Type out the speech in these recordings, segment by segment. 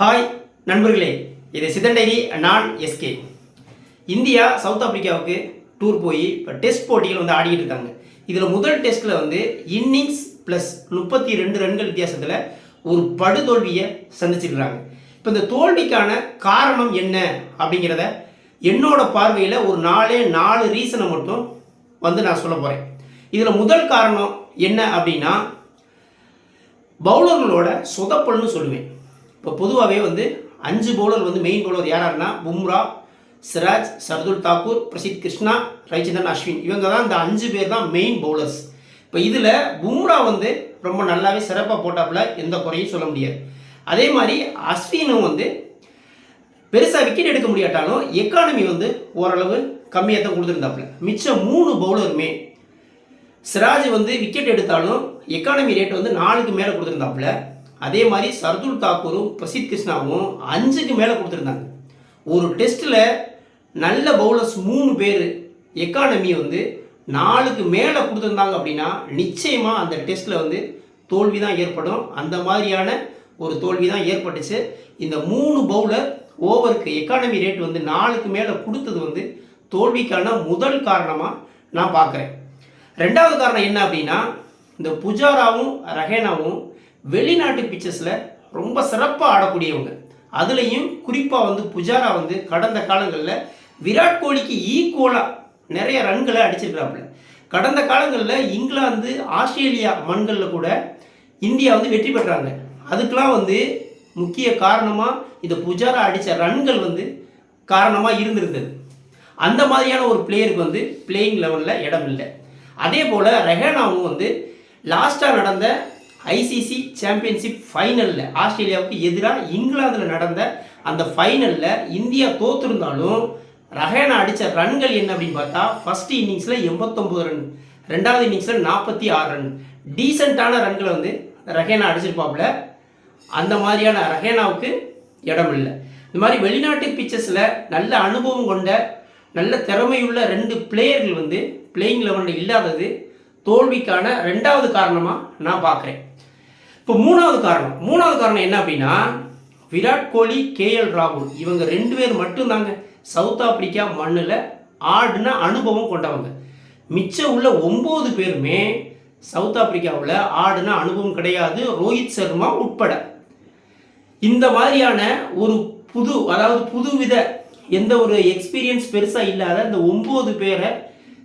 Hi நண்பர்களே. இது சிதண்டைரி நான் எஸ்கே இந்தியா சவுத் ஆப்பிரிக்காவுக்கு டூர் போய் இப்போ டெஸ்ட் போட்டிகள் வந்து ஆடிக்கிட்டு இருக்காங்க. இதில் முதல் டெஸ்ட்டில் வந்து இன்னிங்ஸ் ப்ளஸ் முப்பத்தி ரெண்டு ரன்கள் வித்தியாசத்தில் ஒரு படுதோல்வியை சந்திச்சிருக்கிறாங்க. இப்போ இந்த தோல்விக்கான காரணம் என்ன அப்படிங்கிறத என்னோட பார்வையில் ஒரு நாலே நாலு ரீசனை மட்டும் வந்து நான் சொல்ல போகிறேன் இதில் முதல் காரணம் என்ன அப்படின்னா பவுலர்களோட சொதப்பல்னு சொல்லுவேன். இப்போ பொதுவாகவே வந்து அஞ்சு பவுலர் வந்து மெயின் பவுலர் யாராருன்னா பும்ரா சிராஜ் சர்துல் தாக்கூர் பிரசித் கிருஷ்ணா ரவிச்சந்திரன் அஸ்வின். இவங்க தான் இந்த அஞ்சு பேர் தான் மெயின் பவுலர்ஸ் இப்போ இதில் பும்ரா வந்து ரொம்ப நல்லாவே சிறப்பாக போட்டாப்புல எந்த குறையும் சொல்ல முடியாது. அதே மாதிரி அஸ்வினும் வந்து பெருசாக விக்கெட் எடுக்க முடியாட்டாலும் எக்கானமி வந்து ஓரளவு கம்மியாக தான் கொடுத்துருந்தாப்புல. மிச்சம் மூணு பவுலருமே சிராஜ் வந்து விக்கெட் எடுத்தாலும் எக்கானமி ரேட் வந்து நாலுக்கு மேலே கொடுத்துருந்தாப்புல. அதே மாதிரி சர்துல் தாக்கூரும் பிரசித் கிருஷ்ணாவும் அஞ்சுக்கு மேலே கொடுத்துருந்தாங்க. ஒரு டெஸ்ட்டில் நல்ல பவுலர்ஸ் மூணு பேர் எக்கானமி வந்து நாலுக்கு மேலே கொடுத்துருந்தாங்க அப்படின்னா நிச்சயமாக அந்த டெஸ்ட்டில் வந்து தோல்வி தான் ஏற்படும். அந்த மாதிரியான ஒரு தோல்வி தான் ஏற்பட்டுச்சு. இந்த மூணு பவுலர் ஓவருக்கு எக்கானமி ரேட் வந்து நாலுக்கு மேலே கொடுத்தது வந்து தோல்விக்கான முதல் காரணமாக நான் பார்க்குறேன் ரெண்டாவது காரணம் என்ன அப்படின்னா இந்த புஜாராவும் ரஹேனாவும் வெளிநாட்டு பிச்சர்ஸில் ரொம்ப சிறப்பாக ஆடக்கூடியவங்க. அதுலேயும் குறிப்பாக வந்து புஜாரா வந்து கடந்த காலங்களில் விராட் கோலிக்கு ஈக்குவலாக நிறைய ரன்களை அடிச்சிருக்கிறாப்புல கடந்த காலங்களில் இங்கிலாந்து ஆஸ்திரேலியா மண்களில் கூட இந்தியா வந்து வெற்றி பெற்றாங்க. அதுக்கெலாம் வந்து முக்கிய காரணமாக இந்த புஜாரா அடித்த ரன்கள் வந்து காரணமாக இருந்திருந்தது. அந்த மாதிரியான ஒரு பிளேயருக்கு வந்து பிளேயிங் லெவலில் இடம் இல்லை அதே போல் ரெஹானாவும் வந்து லாஸ்ட்டாக நடந்த ஐசிசி சாம்பியன்ஷிப் ஃபைனலில் ஆஸ்திரேலியாவுக்கு எதிராக இங்கிலாந்தில் நடந்த அந்த ஃபைனலில் இந்தியா தோற்றுருந்தாலும் ரஹேனா அடித்த ரன்கள் என்ன அப்படின்னு பார்த்தா ஃபர்ஸ்ட் இன்னிங்ஸில் எண்பத்தொம்பது ரன் ரெண்டாவது இன்னிங்ஸில் நாற்பத்தி ஆறு ரன். டீசெண்டான ரன்களை வந்து ரஹேனா அடிச்சிருப்பாப்புல. அந்த மாதிரியான ரஹேனாவுக்கு இடம் இல்லை. இந்த மாதிரி வெளிநாட்டு பிச்சர்ஸில் நல்ல அனுபவம் கொண்ட நல்ல திறமையுள்ள ரெண்டு பிளேயர்கள் வந்து பிளேயிங் லெவனில் இல்லாதது தோல்விக்கான ரெண்டாவது காரணமாக நான் பார்க்குறேன். இப்போ மூணாவது காரணம். மூணாவது காரணம் என்ன அப்படின்னா விராட் கோலி கேஎல் ராகுல் இவங்க ரெண்டு பேர் மட்டும்தாங்க. சவுத் ஆப்பிரிக்கா மண்ணில் ஆடின அனுபவம் கொண்டவங்க. மிச்சம் உள்ள ஒம்பது பேருமே சவுத் ஆப்பிரிக்காவில் ஆடின அனுபவம் கிடையாது. ரோஹித் சர்மா உட்பட. இந்த மாதிரியான ஒரு புது அதாவது புதுவித எந்த ஒரு எக்ஸ்பீரியன்ஸ் பெருசாக இல்லாத இந்த ஒம்பது பேரை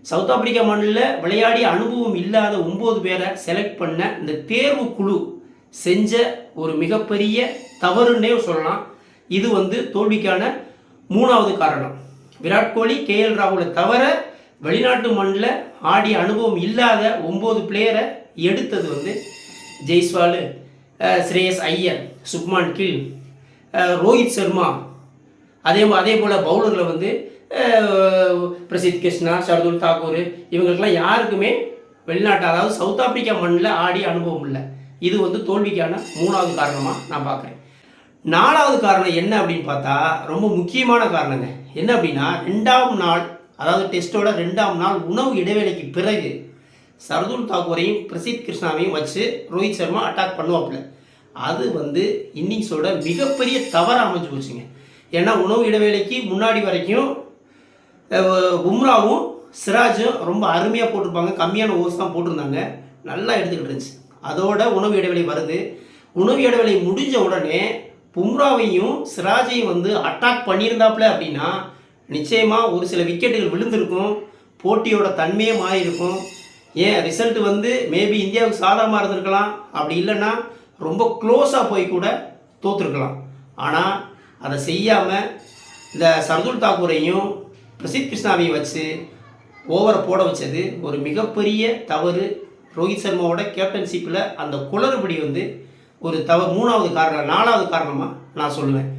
சவுத் ஆப்பிரிக்கா மண்ணில் விளையாடிய அனுபவம் இல்லாத ஒம்பது பேரை செலக்ட் பண்ண இந்த தேர்வு குழு செஞ்ச ஒரு மிகப்பெரிய தவறுன்னே சொல்லலாம். இது வந்து தோல்விக்கான மூணாவது காரணம். விராட் கோலி கேஎல் ராகுலை தவிர வெளிநாட்டு மண்ணில் ஆடிய அனுபவம் இல்லாத ஒம்பது பிளேயரை எடுத்தது வந்து ஜெய்ஸ்வாலு ஸ்ரேயஸ் ஐயர் சுப்மான் கில் ரோஹித் சர்மா. அதே அதே போல் பவுலரில் வந்து பிரசித் கிருஷ்ணா ஷர்துல் தாக்கூர் இவங்களுக்கெல்லாம் யாருக்குமே வெளிநாட்டு அதாவது சவுத் ஆப்பிரிக்கா மண்ணில் ஆடிய அனுபவம் இல்லை. இது வந்து தோல்விக்கான மூணாவது காரணமாக நான் பார்க்குறேன். நாலாவது காரணம் என்ன அப்படின்னு பார்த்தா ரொம்ப முக்கியமான காரணங்க. என்ன அப்படின்னா ரெண்டாம் நாள் அதாவது டெஸ்ட்டோட ரெண்டாம் நாள் உணவு இடைவேளைக்கு பிறகு சர்துல் தாக்கூரையும் பிரசித் கிருஷ்ணாவையும் வச்சு ரோஹித் சர்மா அட்டாக் பண்ணுவாப்புல. அது வந்து இன்னிங்ஸோட மிகப்பெரிய தவறாக அமைஞ்சு போச்சுங்க. ஏன்னா உணவு இடைவேளைக்கு முன்னாடி வரைக்கும் பும்ராவும் சிராஜும் ரொம்ப அருமையாக போட்டிருப்பாங்க. கம்மியான ஓவர்ஸ் தான் போட்டிருந்தாங்க. நல்லா எடுத்துக்கிட்டு இருந்துச்சு. அதோட உணவு இடைவெளி வருது. உணவு இடைவெளி முடிஞ்ச உடனே பும்ராவையும் சிராஜையும் வந்து அட்டாக் பண்ணியிருந்தாப்புல அப்படின்னா நிச்சயமாக ஒரு சில விக்கெட்டுகள் விழுந்திருக்கும். போட்டியோட தன்மையே மாறி ஏன்? ரிசல்ட் வந்து மேபி இந்தியாவுக்கு சாதகமாக இருந்திருக்கலாம். அப்படி இல்லைன்னா ரொம்ப க்ளோஸாக போய் கூட தோற்றுருக்கலாம் ஆனால் அதை செய்யாமல் இந்த சர்துல் தாக்கூரையும் பிரசித் கிருஷ்ணாவையும் வச்சு ஓவரை போட வச்சது ஒரு மிகப்பெரிய தவறு ரோஹித் சர்மாவோட கேப்டன்ஷிப்பில் அந்த குளறுபடி வந்து ஒரு தவ மூணாவது காரணம் நாலாவது காரணமாக நான் சொல்லுவேன்.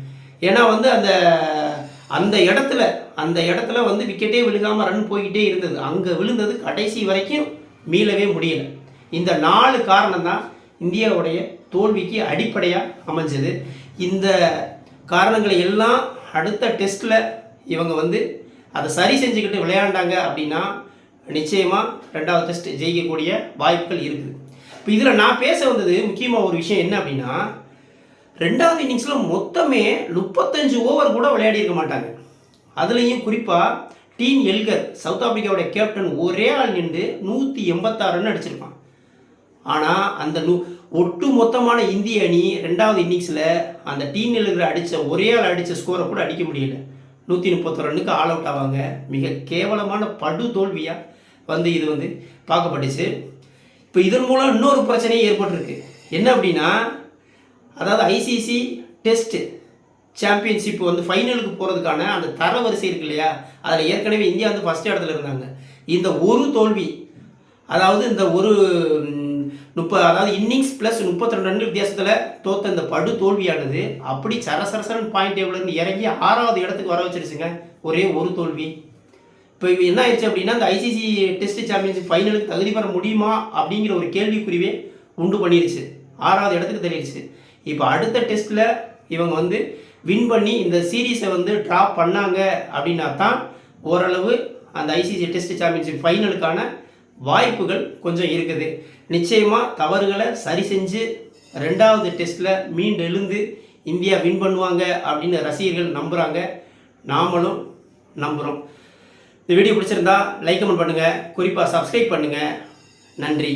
ஏன்னா வந்து அந்த அந்த இடத்துல அந்த இடத்துல வந்து விக்கெட்டே விழுகாமல் ரன் போய்கிட்டே இருந்தது. அங்கே விழுந்தது கடைசி வரைக்கும் மீளவே முடியலை. இந்த நாலு காரணம் தான் இந்தியாவுடைய தோல்விக்கு அடிப்படையாக அமைஞ்சது. இந்த காரணங்களை எல்லாம் அடுத்த டெஸ்ட்டில் இவங்க வந்து அதை சரி செஞ்சுக்கிட்டு விளையாண்டாங்க அப்படின்னா நிச்சயமாக ரெண்டாவது டெஸ்ட் ஜெயிக்கக்கூடிய வாய்ப்புகள் இருக்குது. இப்போ இதில் நான் பேச வந்தது முக்கியமாக ஒரு விஷயம் என்ன அப்படின்னா ரெண்டாவது இன்னிங்ஸில் மொத்தமே முப்பத்தஞ்சு ஓவர் கூட விளையாடி இருக்க மாட்டாங்க. அதுலேயும் குறிப்பாக டீன் எல்கர் சவுத் ஆப்பிரிக்காவுடைய கேப்டன் ஒரே ஆள் நின்று நூற்றி எண்பத்தாறு ரன் அடிச்சிருப்பான். ஆனால் அந்த நூ ஒட்டு மொத்தமான இந்திய அணி ரெண்டாவது இன்னிங்ஸில் அந்த டீன் எல்கர் அடித்த ஒரே ஆள் அடித்த ஸ்கோரை கூட அடிக்க முடியல. நூற்றி முப்பத்தொரு ரன்னுக்கு ஆல் அவுட் ஆவாங்க. மிக கேவலமான படு தோல்வியாக வந்து இது வந்து பார்க்கப்பட்டுச்சு. இப்போ இதன் மூலம் இன்னொரு பிரச்சனையும் ஏற்பட்டிருக்கு. என்ன அப்படின்னா அதாவது ஐசிசி டெஸ்ட் சாம்பியன்ஷிப் வந்து ஃபைனலுக்கு போகிறதுக்கான அந்த தரவரிசை இருக்கு இல்லையா? அதில் ஏற்கனவே இந்தியா வந்து ஃபஸ்ட் இடத்துல இருந்தாங்க. இந்த ஒரு தோல்வி அதாவது இந்த ஒரு முப்பது அதாவது இன்னிங்ஸ் ப்ளஸ் முப்பத்தி ரெண்டு ரன் வித்தியாசத்தில் தோத்த இந்த படு தோல்வியானது அப்படி சரசரசரன் பாயிண்ட் டேபிள்லேருந்து இறங்கி ஆறாவது இடத்துக்கு வர வச்சிருச்சுங்க. ஒரே ஒரு தோல்வி. இப்போ இது என்ன ஆயிடுச்சு அப்படின்னா இந்த ஐசிசி டெஸ்ட் சாம்பியன்ஷிப் ஃபைனலுக்கு தகுதி பெற முடியுமா அப்படிங்கிற ஒரு கேள்விக்குறிவே உண்டு பண்ணிருச்சு. ஆறாவது இடத்துக்கு தெரியிடுச்சு இப்போ அடுத்த டெஸ்ட்டில் இவங்க வந்து வின் பண்ணி இந்த சீரீஸை வந்து ட்ராப் பண்ணாங்க அப்படின்னா தான் ஓரளவு அந்த ஐசிசி டெஸ்ட் சாம்பியன்ஷிப் ஃபைனலுக்கான வாய்ப்புகள் கொஞ்சம் இருக்குது. நிச்சயமாக தவறுகளை சரி செஞ்சு ரெண்டாவது டெஸ்ட்டில் மீண்டு எழுந்து இந்தியா வின் பண்ணுவாங்க அப்படின்னு ரசிகர்கள் நம்புகிறாங்க நாமளும் நம்புகிறோம் இந்த வீடியோ பிடிச்சிருந்தா லைக் கமெண்ட் பண்ணுங்கள் குறிப்பாக சப்ஸ்கிரைப் பண்ணுங்கள் நன்றி.